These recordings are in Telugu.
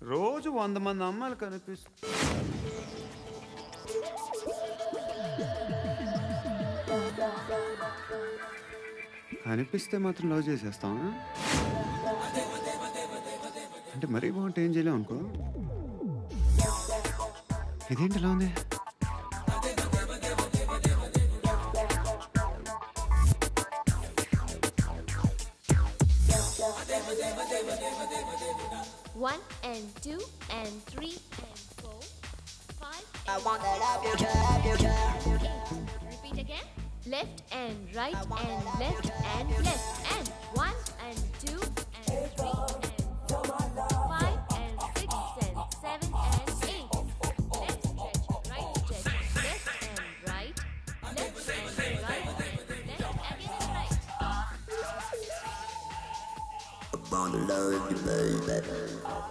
రోజు వంద మంది అమ్మాయిలు కనిపిస్తు కనిపిస్తే మాత్రం లవ్ చేసేస్తావా? అంటే మరీ బాగుంటే ఏం చేయలేం అనుకో. ఇదేంటి ఇలా ఉంది? One and two and three and four, five. I want that up your trap, your trap. eight. Repeat again. Left and right and left and left and one and two and three and four, five and six and seven and eight. Left stretch, right stretch, left and right, left and right and left again and right.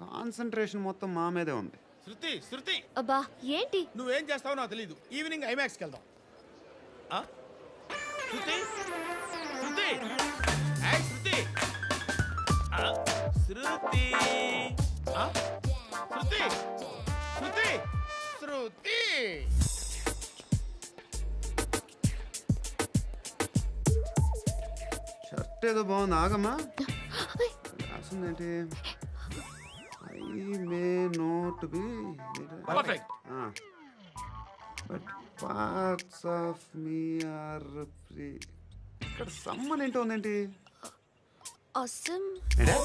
Concentration మొత్తం మా మీదే ఉంది. శృతి శృతి! అబ్బా ఏంటి? నువ్వేం చేస్తావో నాకు తెలియదు ఈవినింగ్ ఐమాక్స్కి వెళ్దాం. ఆ? శృతి? శృతి? ఏయ్, శృతి! ఆ, శృతి! ఆ? శృతి! శృతి! శృతి! షర్ట్ ఏదో బాగుంది. ఆగమ్మా. రాసిందేంటి? I may not be perfect but parts of me are free ఇక్కడ సమ్మన్ ఏంటో ఉందేంటి అసమ్ ఏంటే?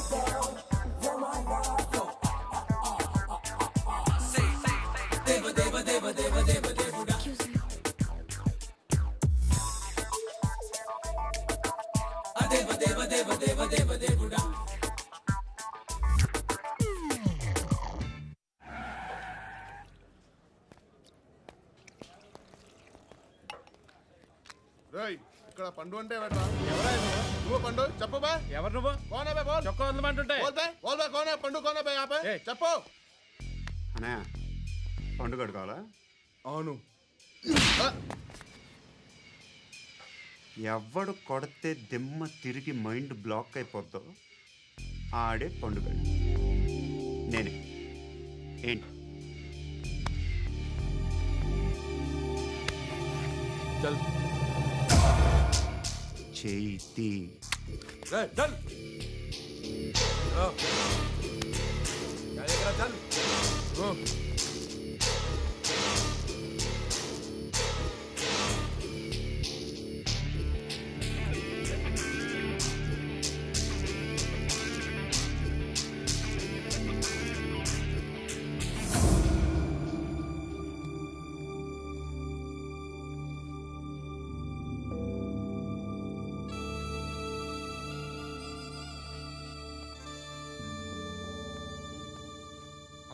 రేయ్ ఇక్కడ పండు అంటే ఎవరా నువ్వు పండు చెప్పు బా. ఎవరు నువ్వు? కోనా బే బోల్. చొక్కా వదలమంటుంటే బోల్ బే బోల్ బే కోనా పండు కోనా బే ఆపే. ఏయ్. చెప్పు. అన్నయ్య పండుగ కావాలా? అవును. ఎవడు కొడితే దిమ్మ తిరిగి మైండ్ బ్లాక్ అయిపోద్దో ఆడే పండుగ నేనే. ఏంటి? చల్. చేతి రే, చల్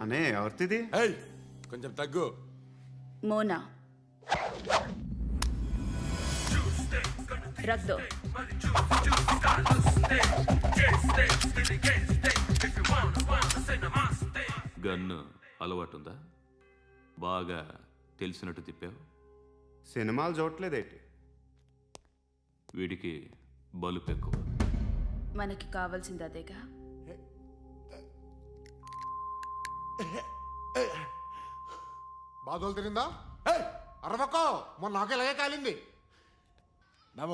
అనే ఎవరిది ఏయ్ కొంచెం తగ్గు. మోనా. రక్ దో గన్ను అలవాటుందా? బాగా తెలిసినట్టు తిప్పావు? సినిమాలు చూడట్లేదేంటి? వీడికి బలుపు ఎక్కువ మనకి కావాల్సింది అదేగా. బాధలు తిరిందా? అరవకో! మొన్న నాకు ఇలాగే కాలింది.